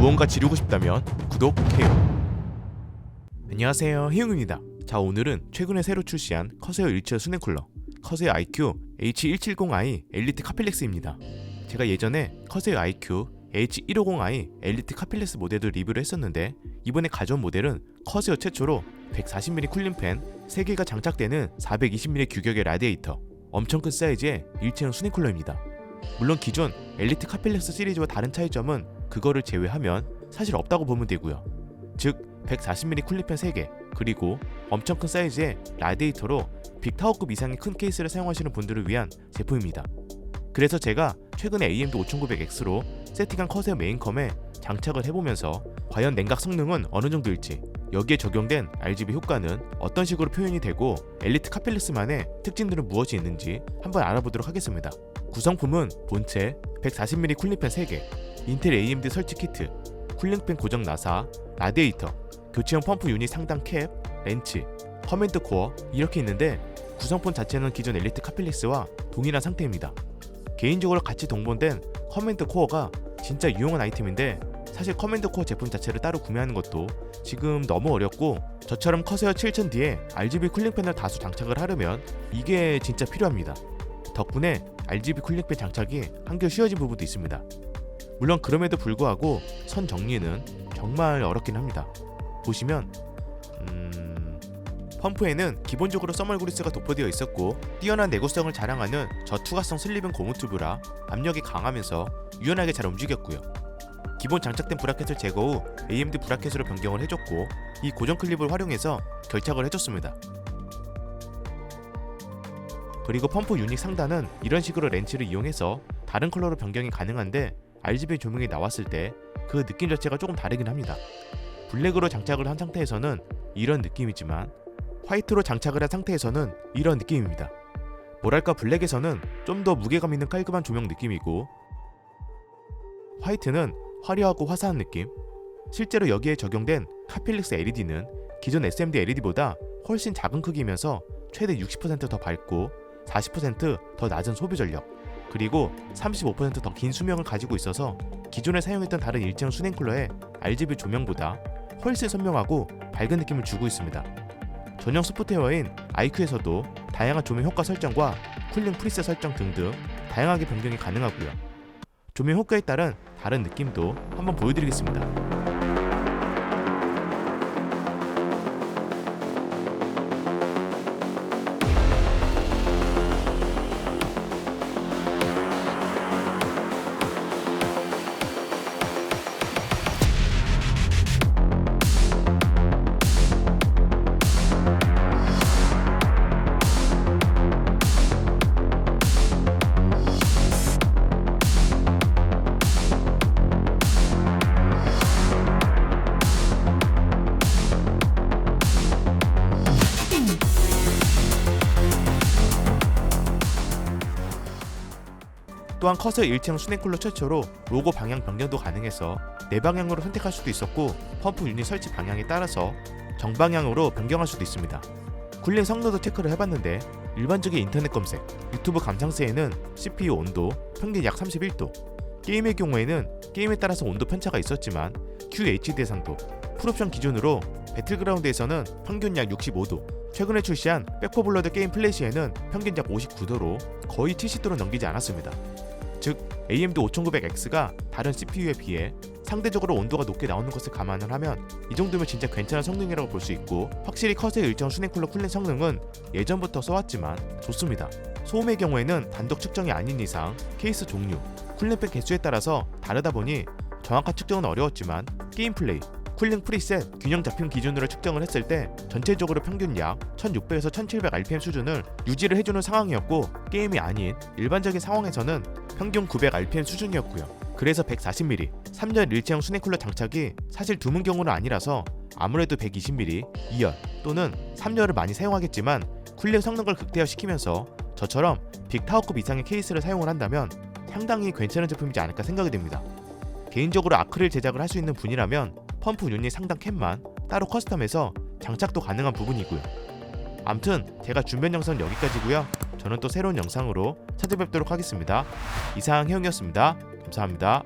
무언가 지르고 싶다면 구독해요. 안녕하세요, 희용입니다. 자, 오늘은 최근에 새로 출시한 커세어 일체 수냉쿨러 커세어 IQ H170i 엘리트 카필렉스입니다. 제가 예전에 커세어 IQ H150i 엘리트 카필렉스 모델도 리뷰를 했었는데 이번에 가져온 모델은 커세어 최초로 140mm 쿨링팬 3개가 장착되는 420mm 규격의 라디에이터 엄청 큰 사이즈의 일체형 수냉쿨러입니다. 물론 기존 엘리트 카필렉스 시리즈와 다른 차이점은 그거를 제외하면 사실 없다고 보면 되고요. 즉 140mm 쿨링팬 3개 그리고 엄청 큰 사이즈의 라디에이터로 빅타워급 이상의 큰 케이스를 사용하시는 분들을 위한 제품입니다. 그래서 제가 최근에 AMD 5900X로 세팅한 커세어 메인컴에 장착을 해보면서 과연 냉각 성능은 어느 정도일지 여기에 적용된 RGB 효과는 어떤 식으로 표현이 되고 엘리트 카필렉스만의 특징들은 무엇이 있는지 한번 알아보도록 하겠습니다. 구성품은 본체 140mm 쿨링팬 3개, 인텔 AMD 설치 키트, 쿨링팬 고정 나사, 라디에이터, 교체형 펌프 유닛 상단 캡, 렌치, 커맨드 코어 이렇게 있는데 구성품 자체는 기존 엘리트 카필렉스와 동일한 상태입니다. 개인적으로 같이 동본된 커맨드 코어가 진짜 유용한 아이템인데 사실 커맨드 코어 제품 자체를 따로 구매하는 것도 지금 너무 어렵고 저처럼 커세어 7000D에 RGB 쿨링팬을 다수 장착을 하려면 이게 진짜 필요합니다. 덕분에 RGB 쿨링팬 장착이 한결 쉬워진 부분도 있습니다. 물론 그럼에도 불구하고 선 정리는 정말 어렵긴 합니다. 보시면 음... 펌프에는 기본적으로 써멀그리스가 도포되어 있었고 뛰어난 내구성을 자랑하는 저투과성 슬립은 고무 튜브라 압력이 강하면서 유연하게 잘 움직였고요. 기본 장착된 브라켓을 제거 후 AMD 브라켓으로 변경을 해줬고 이 고정 클립을 활용해서 결착을 해줬습니다. 그리고 펌프 유닛 상단은 이런 식으로 렌치를 이용해서 다른 컬러로 변경이 가능한데 RGB 조명이 나왔을 때 그 느낌 자체가 조금 다르긴 합니다. 블랙으로 장착을 한 상태에서는 이런 느낌이지만 화이트로 장착을 한 상태에서는 이런 느낌입니다. 뭐랄까 블랙에서는 좀 더 무게감 있는 깔끔한 조명 느낌이고 화이트는 화려하고 화사한 느낌. 실제로 여기에 적용된 카필릭스 LED는 기존 SMD LED보다 훨씬 작은 크기면서 최대 60%더 밝고 40%더 낮은 소비 전력 그리고 35%더 긴 수명을 가지고 있어서 기존에 사용했던 다른 일체형 수냉 쿨러의 RGB 조명보다 훨씬 선명하고 밝은 느낌을 주고 있습니다. 전용 소프트웨어인 IQ에서도 다양한 조명 효과 설정과 쿨링 프리셋 설정 등등 다양하게 변경이 가능하고요. 조명 효과에 따른 다른 느낌도 한번 보여드리겠습니다. 또한 커서 일체형 수냉쿨러 최초로 로고 방향 변경도 가능해서 네 방향으로 선택할 수도 있었고 펌프 유닛 설치 방향에 따라서 정방향으로 변경할 수도 있습니다. 쿨링 성능도 체크를 해봤는데 일반적인 인터넷 검색, 유튜브 감상세에는 CPU 온도 평균 약 31도, 게임의 경우에는 게임에 따라서 온도 편차가 있었지만 QHD 해상도, 풀옵션 기준으로 배틀그라운드에서는 평균 약 65도, 최근에 출시한 백포블러드 게임 플래시에는 평균 약 59도로 거의 70도를 넘기지 않았습니다. 즉 AMD 5900X가 다른 CPU에 비해 상대적으로 온도가 높게 나오는 것을 감안을 하면 이 정도면 진짜 괜찮은 성능이라고 볼 수 있고 확실히 컷의 일정 수냉쿨러 쿨링 성능은 예전부터 써왔지만 좋습니다. 소음의 경우에는 단독 측정이 아닌 이상 케이스 종류, 쿨링팩 개수에 따라서 다르다 보니 정확한 측정은 어려웠지만 게임 플레이, 쿨링 프리셋 균형 잡힘 기준으로 측정을 했을 때 전체적으로 평균 약 1600에서 1700 RPM 수준을 유지를 해주는 상황이었고 게임이 아닌 일반적인 상황에서는 평균 900 RPM 수준이었고요. 그래서 140mm 3열 일체형 수냉쿨러 장착이 사실 드문 경우는 아니라서 아무래도 120mm 2열 또는 3열을 많이 사용하겠지만 쿨링 성능을 극대화시키면서 저처럼 빅타워급 이상의 케이스를 사용을 한다면 상당히 괜찮은 제품이지 않을까 생각이 됩니다. 개인적으로 아크릴 제작을 할 수 있는 분이라면 펌프 유닛 상단 캡만 따로 커스텀해서 장착도 가능한 부분이고요. 암튼 제가 준비한 영상은 여기까지고요. 저는 또 새로운 영상으로 찾아뵙도록 하겠습니다. 이상 해영이었습니다. 감사합니다.